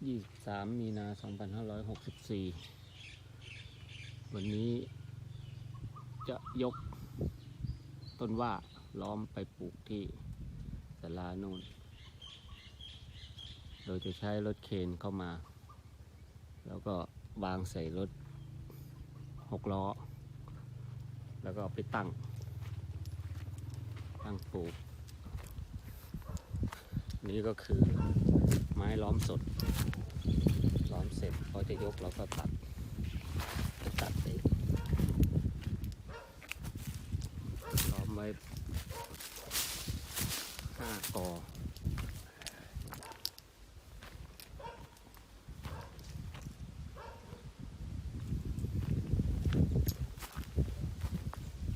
23มีนา2564วันนี้จะยกต้นว่าล้อมไปปลูกที่สาราน่น โดยจะใช้รถเคนเข้ามา แล้วก็วางใส่รถหกล้อ แล้วก็ไปตั้ง ตั้งปลูก นี่ก็คือไม้ล้อมสด อมเสร็จพอจะยกเราก็ตัดตัดไปล้อมไว้ห้ากอ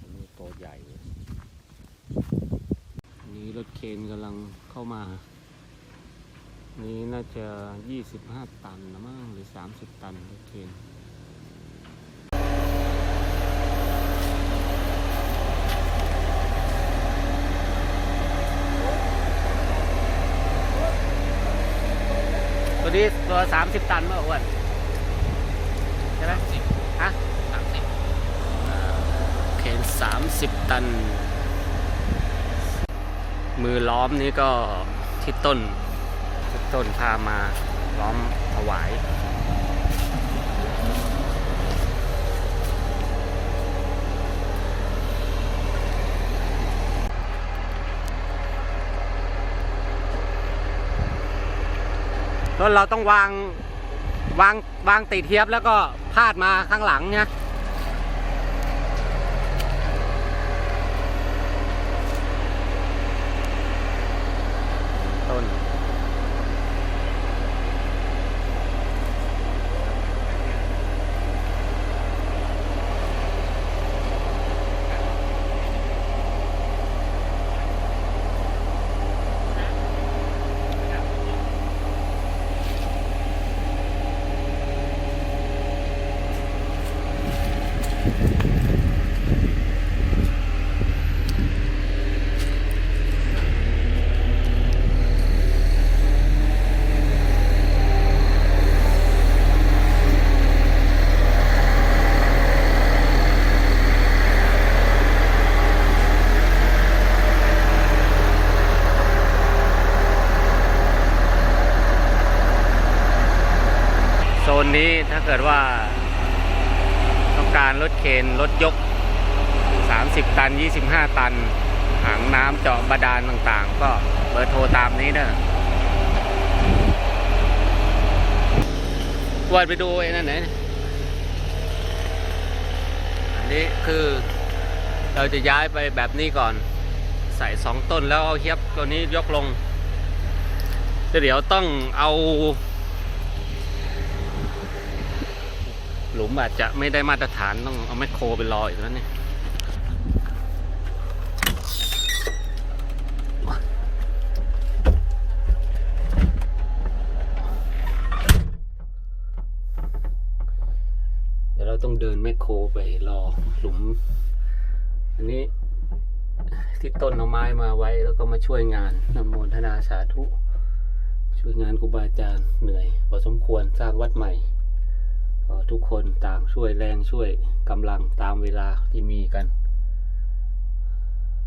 อันนี้ตัวใหญ่เลยนนี้รถเคนกำลังเข้ามา นี่น่าจะ 25 ตันนะมั้งหรือ 30 ตันรถเคนตัวนี้ตัว 30 ตันเมื่ออ้วนใช่ไหมฮะสามสิบเคนสามสิบตัน มือล้อมนี่ก็ที่ต้นที่ ต้นพามาล้อมถวายแล้วเราต้องวางวางวางติดเทียบแล้วก็พาดมาข้างหลังเนี่ย ต้น โซ นนี้ถ้าเกิดว่า ต้องการรถเคนรถยก 30 ตัน 25 ตันถังน้ำเจาะบาดาลต่างๆ ก็เบอร์โทรตามนี้เด้อวันไปดูไอ้นั่นไหนอันนี้คือเราจะย้ายไปแบบนี้ก่อน ใส่สองต้นแล้วเอาเฮียบตัวนี้ยกลงเดี๋ยวต้องเอา หลุมอาจจะไม่ได้มาตรฐานต้องเอาแมคโครไปรออีกแล้วเนี่ยเดี๋ยวเราต้องเดินแมคโครไปรอหลุม อันนี้ที่ต้นเอาไม้มาไว้แล้วก็มาช่วยงานนำโมทนาสาธุ ช่วยงานครูบาอาจารย์เหนื่อยพอสมควรสร้างวัดใหม่ ทุกคนต่างช่วยแรงช่วยกำลังตามเวลาที่มีกัน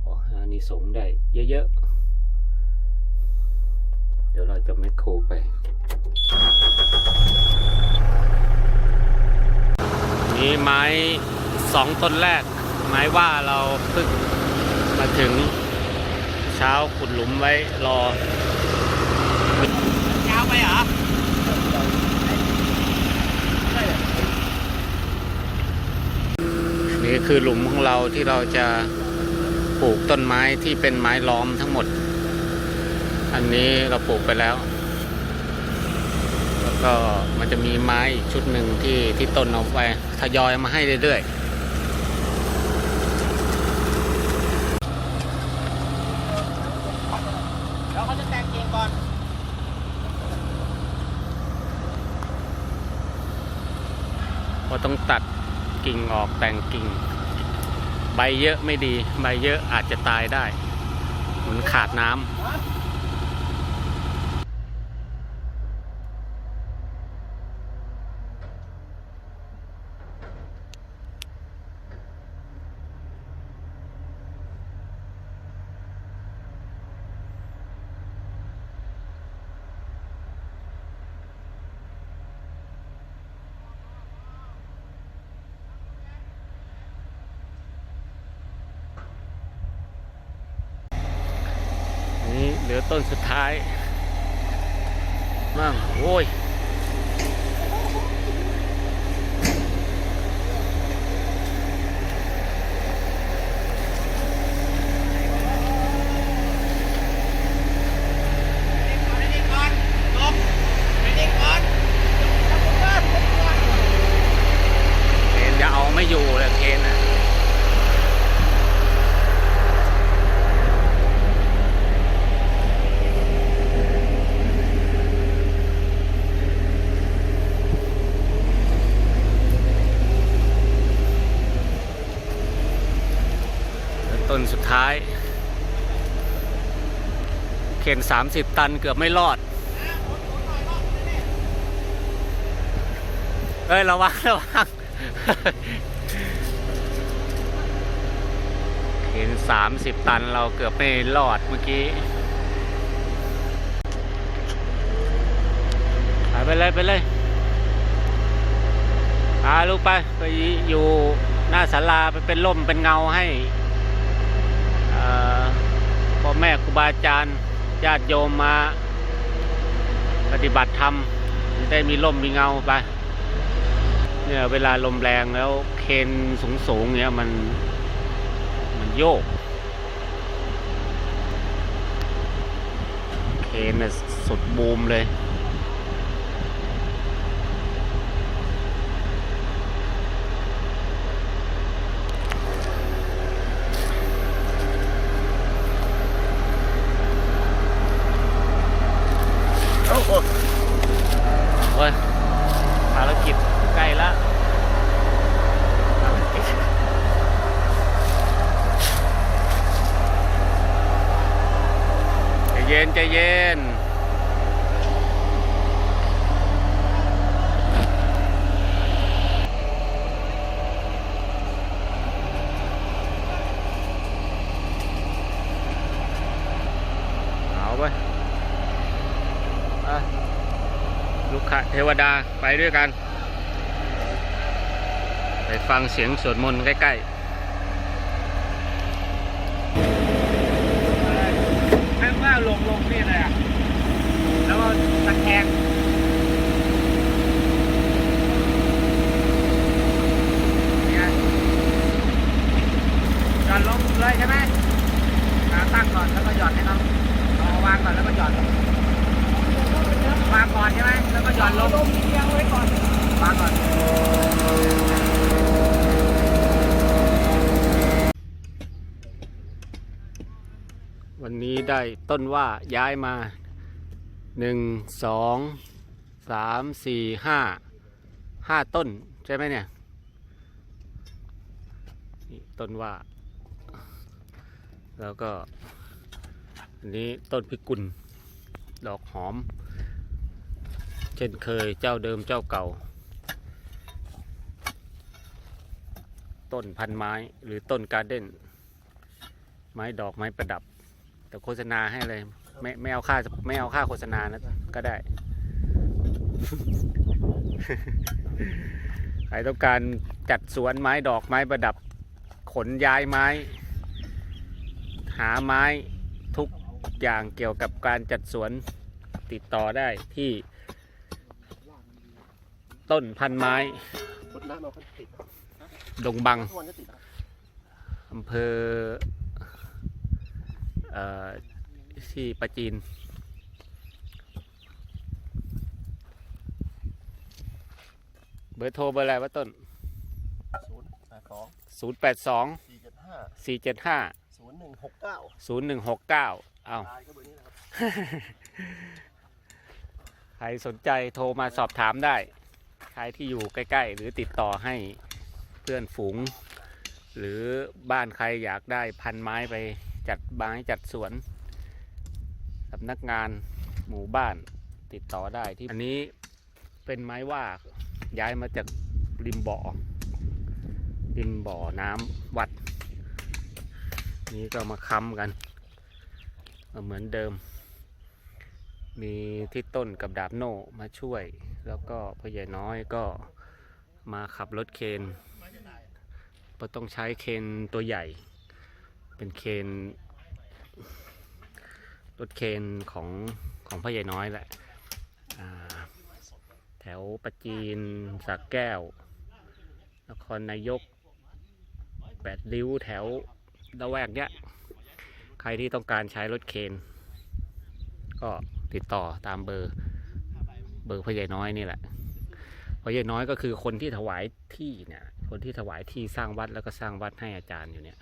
ขออานิสงได้เยอะๆ เดี๋ยวเราจะแมคโครไป นี่ไม้สองต้นแรก ไม้ว่าเราเพิ่งมาถึงเช้าขุดหลุมไว้รอยาวไปเหรอ นี่คือหลุมของเราที่เราจะปลูกต้นไม้ที่เป็นไม้ล้อมทั้งหมด อันนี้เราปลูกไปแล้ว แล้วก็มันจะมีไม้อีกชุดหนึ่งที่ที่ต้นเอาไปทยอยมาให้เรื่อยๆแล้วเขาจะแตกเกงก่อนเพราะต้องตัด กิ่งออกแต่งกิ่ง ใบเยอะไม่ดี ใบเยอะอาจจะตายได้เหมือนขาดน้ำ ลือต้นสุดท้ายมั่งโอ้ย ไปดิ้งก่อนจบไปดิ้งก่อน เคนจะเอาไม่อยู่เลยเคนอะแล้ว ต้นสุดท้ายเคนสามสิบตันเกือบไม่รอดเฮ้ย ระวัง ระวังเห็นสามสิบตันเราเกือบไม่รอดเมื่อกี้ ไปเลย ไปเลยพาลูกไป ไปอยู่หน้าศาลาไปเป็นร่มเป็นเงาให้ พ่อแม่ครูบาอาจารย์ญาติโยมมาปฏิบัติธรรมจะได้มีร่มมีเงาไป เนี่ยเวลาลมแรงแล้วเคนสูงสูงๆเนี่ยมันมันโยก เคนน่ะสุดบูมเลย โอ้โห โอ้ยภารกิจใกล้ละภารกิจใจเย็นใจเย็น เอาไปอะ ลูกค้า เทวดาไปด้วยกัน ไปฟังเสียงสวดมนต์ใกล้ๆให้ว่าลงลงนี่เลยอะ แล้วก็ตะแคงหย่อนลงเลยใช่ไหมตั้งก่อนแล้วก็หย่อนให้น้องเอาวางก่อนแล้วก็หย่อน วางก่อนใช่ไหมแล้วก็หย่อนลงลงเอียงไว้ก่อนวางก่อนวันนี้ได้ต้นว่าย้ายมาหนึ่งสองสามสี่ห้าห้าต้นใช่ไหมเนี่ยนี่ต้นว่า แล้วก็อันนี้ต้นพิกุล ดอกหอม ช่นเคยเจ้าเดิมเจ้าเก่า ต้นพันไม้หรือต้นการ์เด้น ไม้ดอกไม้ประดับ แต่โฆษณาให้เลย ไม่ไม่เอาค่าไม่เอาค่าโฆษณานะก็ได้ ใครต้องการจัดสวนไม้ดอกไม้ประดับ ขนย้ายไม้ หาไม้ทุกอย่างเกี่ยวกับการจัดสวนติดต่อได้ที่ ต้นพันไม้รถน้ำเราก็ติดดงบังทุกวันก็ติดครับอำเภอเอ่อที่ประจีน เบอร์โทรเบอร์อะไรวะต้นศูนย์แปดสอง082สี่เจ็ดห้า475ศูนย์หนึ่งหกเก้า0169เอาตายก็เบอร์นี้นะครับใครสนใจโทรมาสอบถามได้ใค รที่อยู่ใกล้ ๆ หรือติดต่อให้เพื่อนฝูง หรือบ้านใครอยากได้พันไม้ไปจัดไม้จัดสวนสำนักงานหมู่บ้านติดต่อได้ที่อันนี้เป็นไม้ว่าย้ายมาจากริมบ่อริมบ่อน้ำวัด นี้ก็มาค้ำกัน เหมือนเดิม มีที่ต้นกับดาบโน่มาช่วย แล้วก็พ่อใหญ่น้อยก็มาขับรถเคนเพราะต้องใช้เคนตัวใหญ่ เป็นเคนรถเคนของของพ่อใหญ่น้อยแหละแถวประจีนสักแก้วนครนายกแปดริ้วแถวละแวกเนี้ย ใครที่ต้องการใช้รถเคน ก็ ติดต่อตามเบอร์เบอร์พ่อใหญ่น้อยนี่แหละพ่อใหญ่น้อยก็คือคนที่ถวายที่เนี่ย คนที่ถวายที่สร้างวัดแล้วก็สร้างวัดให้อาจารย์อยู่เนี่ย